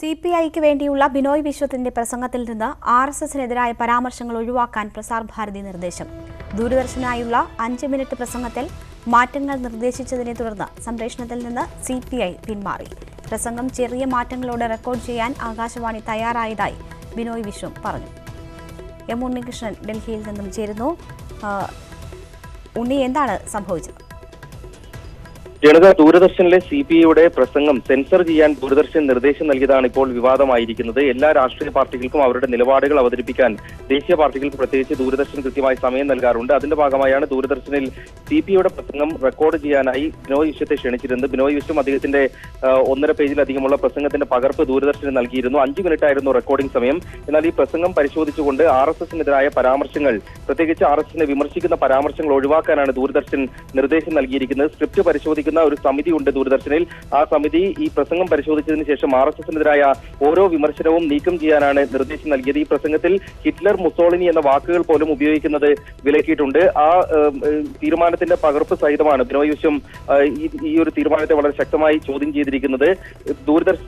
C P ഐക്ക് വേണ്ടിയുള്ള ബിനോയ് വിശ്വത്തിന്റെ പ്രസംഗത്തിൽ നിന്ന് ആർ എസ് എസിനെതിരായ പരാമർശങ്ങൾ ഒഴിവാക്കാൻ പ്രസാർ ഭാരതി നിർദ്ദേശം. ദൂരദർശനായുള്ള അഞ്ച് മിനിറ്റ് പ്രസംഗത്തിൽ മാറ്റങ്ങൾ നിർദ്ദേശിച്ചതിനെ തുടർന്ന് സംപ്രേഷണത്തിൽ നിന്ന് സി പി ഐ പിന്മാറി. പ്രസംഗം ചെറിയ മാറ്റങ്ങളോടെ റെക്കോർഡ് ചെയ്യാൻ ആകാശവാണി തയ്യാറായതായി ബിനോയ് വിശ്വം പറഞ്ഞു. എം ഉണ്ണികൃഷ്ണൻ ഡൽഹിയിൽ നിന്നും ചേരുന്നു. ഉണ്ണി എന്താണ് സംഭവിച്ചത്? ജനത ദൂരദർശനിലെ സി പി ഐയുടെ പ്രസംഗം സെൻസർ ചെയ്യാൻ ദൂരദർശൻ നിർദ്ദേശം നൽകിയതാണ് ഇപ്പോൾ വിവാദമായിരിക്കുന്നത്. എല്ലാ രാഷ്ട്രീയ പാർട്ടികൾക്കും അവരുടെ നിലപാടുകൾ അവതരിപ്പിക്കാൻ ദേശീയ പാർട്ടികൾക്ക് പ്രത്യേകിച്ച് ദൂരദർശൻ കൃത്യമായി സമയം നൽകാറുണ്ട്. അതിന്റെ ഭാഗമായാണ് ദൂരദർശനിൽ സി പി ഐയുടെ പ്രസംഗം റെക്കോർഡ് ചെയ്യാനായി ബിനോയ് വിശ്വത്തെ ക്ഷണിച്ചിരുന്നത്. ബിനോയ് വിശ്വം അദ്ദേഹത്തിന്റെ ഒന്നര പേജിലധികമുള്ള പ്രസംഗത്തിന്റെ പകർപ്പ് ദൂരദർശന് നൽകിയിരുന്നു. അഞ്ചു മിനിറ്റ് ആയിരുന്നു റെക്കോർഡിംഗ് സമയം. എന്നാൽ ഈ പ്രസംഗം പരിശോധിച്ചുകൊണ്ട് ആർ എസ് എസിനെതിരായ പരാമർശങ്ങൾ പ്രത്യേകിച്ച് ആർ എസ് എസിനെ വിമർശിക്കുന്ന പരാമർശങ്ങൾ ഒഴിവാക്കാനാണ് ദൂരദർശൻ നിർദ്ദേശം നൽകിയിരിക്കുന്നത്. സ്ക്രിപ്റ്റ് പരിശോധിക്കുന്ന ഒരു സമിതി ഉണ്ട് ദൂരദർശനിൽ. ആ സമിതി ഈ പ്രസംഗം പരിശോധിച്ചതിന് ശേഷം ആർ എസ് എസിനെതിരായ ഓരോ വിമർശനവും നീക്കം ചെയ്യാനാണ് നിർദ്ദേശം നൽകിയത്. ഈ പ്രസംഗത്തിൽ ഹിറ്റ്ലർ മുസോളിനി എന്ന വാക്കുകൾ പോലും ഉപയോഗിക്കുന്നത് വിലക്കിയിട്ടുണ്ട്. ആ തീരുമാനത്തിന്റെ പകർപ്പ് സഹിതമാണ് ബിനോയ് വിശ്വം ഈ ഒരു തീരുമാനത്തെ വളരെ ശക്തമായി ചോദ്യം ചെയ്തിരിക്കുന്നത്. ദൂരദർശൻ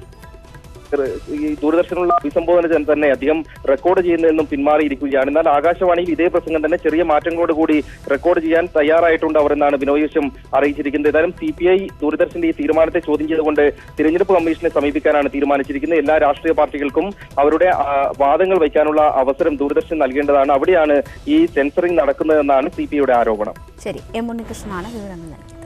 ഈ ദൂരദർശനുള്ള അഭിസംബോധന തന്നെ- അദ്ദേഹം റെക്കോർഡ് ചെയ്യുന്നതിൽ നിന്നും പിന്മാറിയിരിക്കുകയാണ്. എന്നാൽ ആകാശവാണിയിൽ ഇതേ പ്രസംഗം തന്നെ ചെറിയ മാറ്റങ്ങളോട് കൂടി റെക്കോർഡ് ചെയ്യാൻ തയ്യാറായിട്ടുണ്ട് അവർ എന്നാണ് ബിനോയ് വിശ്വം അറിയിച്ചിരിക്കുന്നത്. ഏതായാലും സി പി ഐ ദൂരദർശന്റെ ഈ തീരുമാനത്തെ ചോദ്യം ചെയ്തുകൊണ്ട് തിരഞ്ഞെടുപ്പ് കമ്മീഷനെ സമീപിക്കാനാണ് തീരുമാനിച്ചിരിക്കുന്നത്. എല്ലാ രാഷ്ട്രീയ പാർട്ടികൾക്കും അവരുടെ വാദങ്ങൾ വയ്ക്കാനുള്ള അവസരം ദൂരദർശൻ നൽകേണ്ടതാണ്. അവിടെയാണ് ഈ സെൻസറിംഗ് നടക്കുന്നതെന്നാണ് സി പി ഐയുടെ ആരോപണം. ശരി. എം ഉണ്ണികൃഷ്ണനാണ് വിവരങ്ങൾ നൽകിയത്.